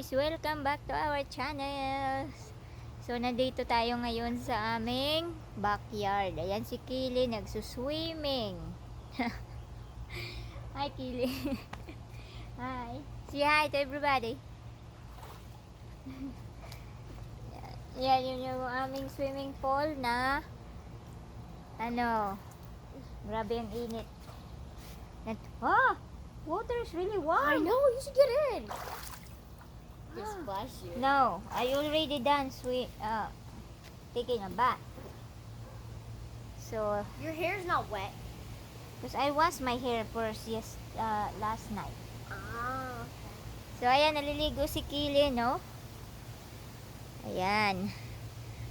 guys! Welcome back to our channel! So, nandito tayo ngayon sa aming backyard. Ayan si Kili, nagsuswimming. hi, Kili. hi. Say hi to everybody. Yan, yun yung aming swimming pool na ano, grabe ang init. Nat oh! Water is really warm. I know, you should get in. Just splash you. No, I already done sweet uh taking a bath. So, Your hair's not wet. because I washed my hair first yes uh, last night. Ah. So, ayan, naliligo si Kili, no? Ayan.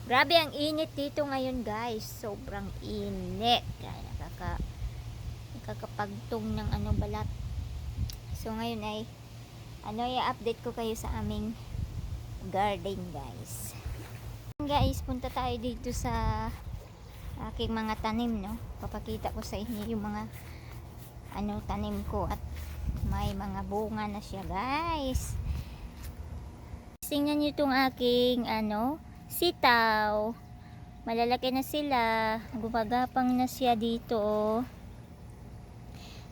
Grabe ang init dito ngayon, guys. Sobrang init. Kaya nakaka nakakapagtong ng ano balat. So, ngayon ay ano, i-update ko kayo sa aming garden, guys. Guys, punta tayo dito sa aking mga tanim, no? Papakita ko sa inyo yung mga ano, tanim ko at may mga bunga na siya, guys. Tingnan nyo itong aking, ano, sitaw. Malalaki na sila. Gumagapang na siya dito, oh.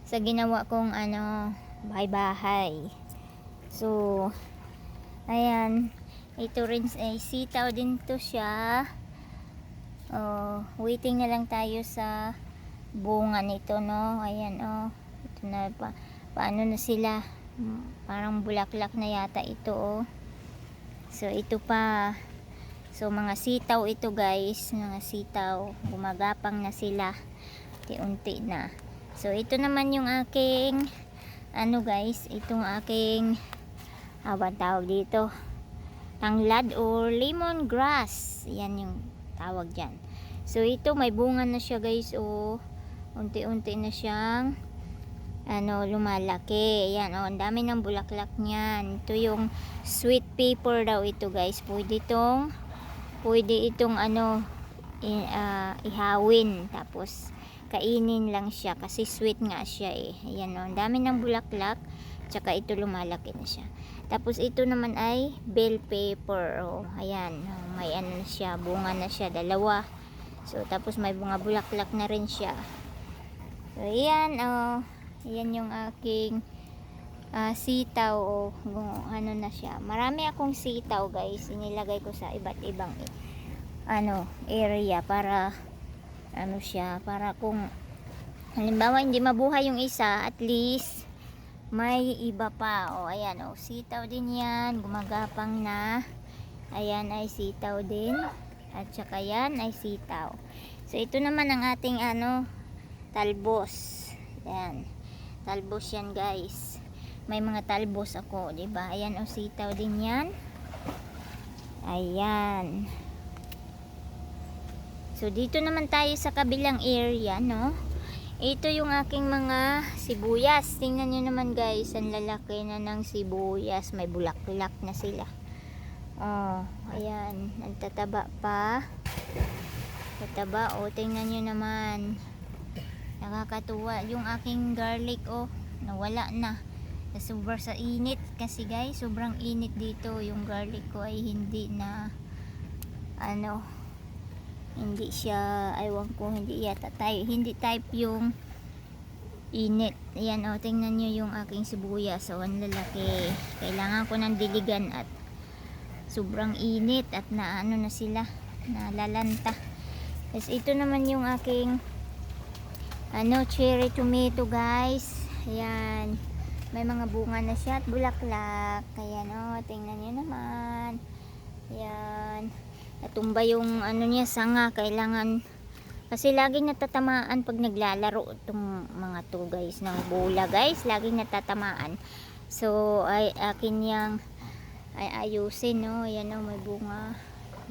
Sa ginawa kong, ano, bahay-bahay. So, ayan. Ito rin ay sitaw din to siya. Oh, waiting na lang tayo sa bunga nito, no? Ayan, oh. Ito na pa. Paano na sila? Parang bulaklak na yata ito, oh. So, ito pa. So, mga sitaw ito, guys. Mga sitaw. Gumagapang na sila. Unti-unti na. So, ito naman yung aking ano, guys. Itong aking awan tawag dito. Tanglad or lemongrass. Yan yung tawag dyan. So, ito may bunga na siya, guys. O, unti-unti na siyang ano, lumalaki. Ayan, oh, ang dami ng bulaklak niyan. Ito yung sweet pepper daw ito, guys. Pwede itong, pwede itong, ano, i- ah, ihawin. Tapos, kainin lang siya. Kasi sweet nga siya, eh. Ayan, oh, ang dami ng bulaklak. Tsaka ito lumalaki na siya. Tapos, ito naman ay bell pepper. Oh, ayan, oh, may ano na siya, bunga na siya, dalawa. So, tapos may bunga bulaklak na rin siya. So, ayan, oh. Ayan yung aking ah, sitaw o kung ano na siya. Marami akong sitaw guys. Inilagay ko sa iba't ibang ano area para ano siya para kung halimbawa hindi mabuhay yung isa at least may iba pa. O ayan o sitaw din yan. Gumagapang na. Ayan ay sitaw din. At saka yan ay sitaw. So ito naman ang ating ano talbos. Yan talbos yan guys. May mga talbos ako ba? Ayan o sitaw din yan. Ayan. So dito naman tayo sa kabilang area no ito yung aking mga sibuyas. Tingnan nyo naman guys ang lalaki na ng sibuyas. May bulaklak na sila. Oh ayan. Nagtataba pa. Tataba o tingnan nyo naman. Nakakatuwa. Yung aking garlic oh nawala na. Sobrang sa init kasi guys sobrang init dito. Yung garlic ko ay hindi na ano hindi siya aywan ko hindi yata tayo hindi type yung init ayan oh tingnan nyo yung aking sibuyas so ang lalaki kailangan ko ng diligan at sobrang init at na ano na sila nalalanta Tapos ito naman yung aking ano, cherry tomato guys. Ayan. May mga bunga na siya at bulaklak. Ayan o, tingnan nyo naman. Ayan. Natumba yung ano niya, sanga. Kailangan, kasi laging natatamaan pag naglalaro itong mga to guys, ng bola guys. Laging natatamaan. So, ay, akin yang ay ayusin no. Ayan o, may bunga.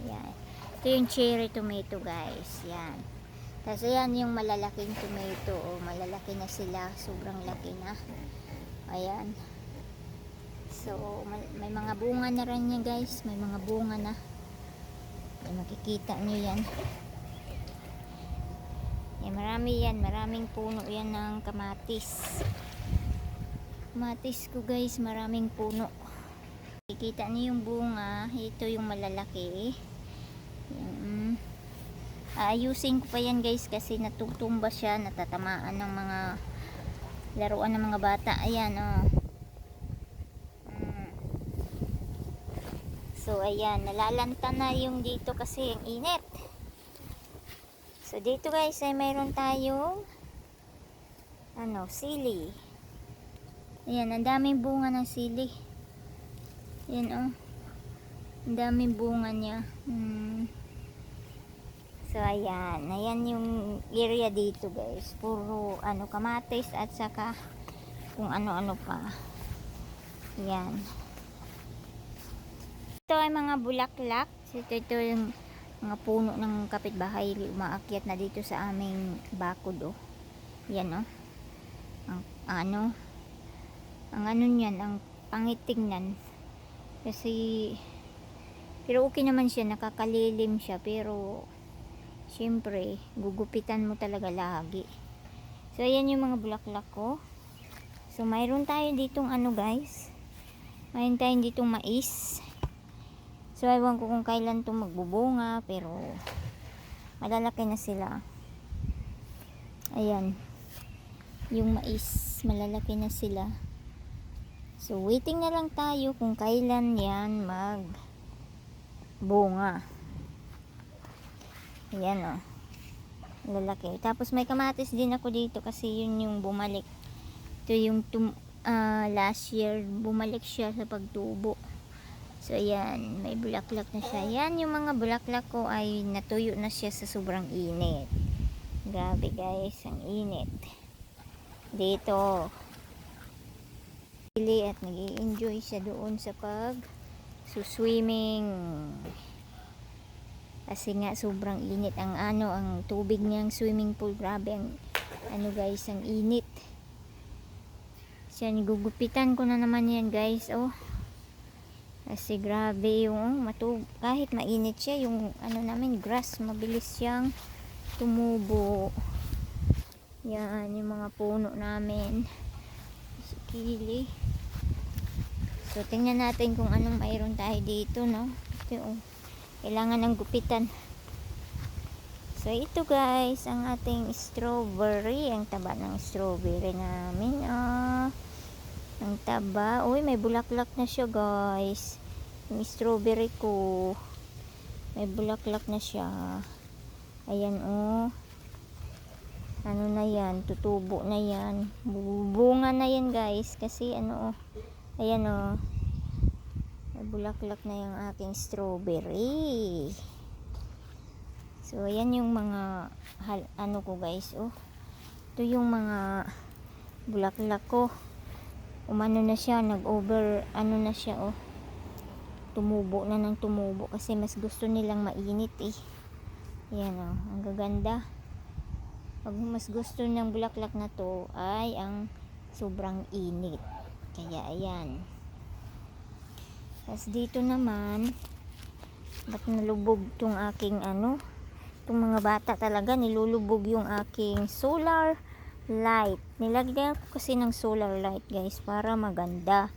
Ayan. Ito yung cherry tomato guys. Ayan. Tapos ayan yung malalaking tomato. O, malalaki na sila. Sobrang laki na. Ayan. So, may mga bunga na rin yan guys. May mga bunga na. Ayan, makikita nyo yan. Ayan, marami yan. Maraming puno yan ng kamatis. Kamatis ko guys. Maraming puno. nakikita niyo yung bunga ito yung malalaki yan. aayusin ko pa yan guys kasi natutumba siya natatamaan ng mga laruan ng mga bata ayan oh so ayan nalalanta na yung dito kasi ang init. So dito guys ay mayroon tayong ano sili. Ayan ang daming bunga ng sili. Yan oh. Ang daming bunga niya. Hmm. so ayan. Ayan yung area dito guys. Puro ano kamatis at saka kung ano-ano pa. Yan ito ay mga bulaklak. Ito, ito yung mga puno ng kapitbahay. Umaakyat na dito sa aming bakod oh. Yan oh. Ang ano ang ano niyan ang pangitingnan kasi pero okay naman siya nakakalilim siya. Pero syempre gugupitan mo talaga lagi. So ayan yung mga bulaklak ko so mayroon tayo ditong ano guys. Mayroon tayong ditong mais so ewan ko kung kailan to magbubunga pero malalaki na sila. Ayan. Yung mais malalaki na sila. So waiting na lang tayo kung kailan yan mag bunga ayan o lalaki tapos may kamatis din ako dito kasi yun yung bumalik. Ito yung tum ah, last year bumalik siya sa pagtubo so ayan may bulaklak na siya. Yan yung mga bulaklak ko ay natuyo na siya sa sobrang init. Grabe guys. Ang init. Dito. Pili at nag enjoy siya doon sa pag swimming. Kasi nga sobrang init ang ano ang tubig niyang swimming pool. Grabe ang ano guys ang init. Siya gugupitan ko na naman yan guys. Oh kasi grabe yung oh, matub kahit mainit siya yung ano namin grass mabilis siyang tumubo. Yan yung mga puno namin. Sikili so tingnan natin kung anong mayroon tayo dito no? Ito oh kailangan ng gupitan. So ito guys ang ating strawberry. Ang taba ng strawberry namin ah ang taba. Uy may bulaklak na siya guys. Yung strawberry ko. May bulaklak na siya. Ayan oh. Ano na yan? Tutubo na yan. Bunga na yan guys. Kasi ano oh. Ayan oh. May bulaklak na yung aking strawberry. So ayan yung mga hal, ano ko guys oh. Ito yung mga bulaklak ko umano na siya nag over ano na siya oh. Tumubo na ng tumubo kasi mas gusto nilang mainit eh. Ayan oh ang gaganda. Pag mas gusto ng bulaklak na to ay ang sobrang init. Kaya ayan. Tapos dito naman ba't nalubog tong aking ano itong mga bata talaga? Nilulubog yung aking solar light. Nilagyan ko kasi ng solar light guys para maganda.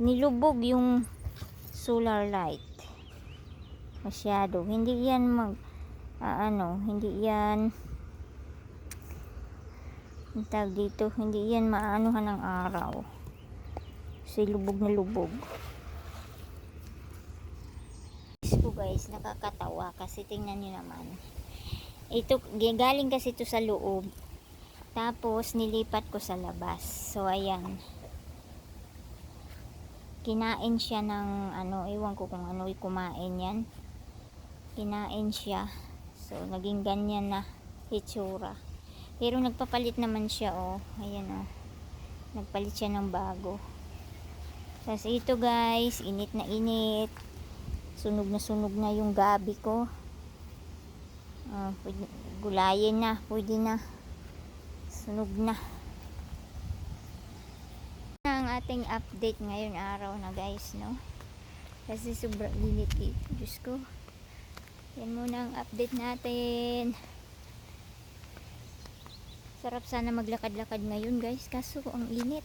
Nilubog yung solar light. Masyado. Hindi yan mag ah, ano hindi yan tawag dito hindi yan maanuhan ng araw. Kasi lubog na lubog. Po guys nakakatawa kasi tingnan nyo naman. Ito galing kasi ito sa loob tapos nilipat ko sa labas. So ayan. Kinain siya ng ano iwan ko kung ano kumain yan. Kinain siya. So naging ganyan na itsura pero nagpapalit naman siya oh. Ayan oh. Nagpalit siya ng bago. Tapos ito guys init na init. Sunog na sunog na yung gabi ko. Uh, pwede, gulayin na. Pwede na sunog na. Ang ating update ngayon araw na guys no? Kasi sobrang init dito Diyos ko. Yan muna ang update natin. Sarap sana maglakad-lakad ngayon guys. Kaso ang init.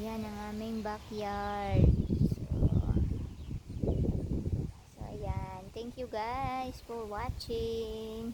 Ayan ang aming backyard. So, so ayan. Thank you guys for watching.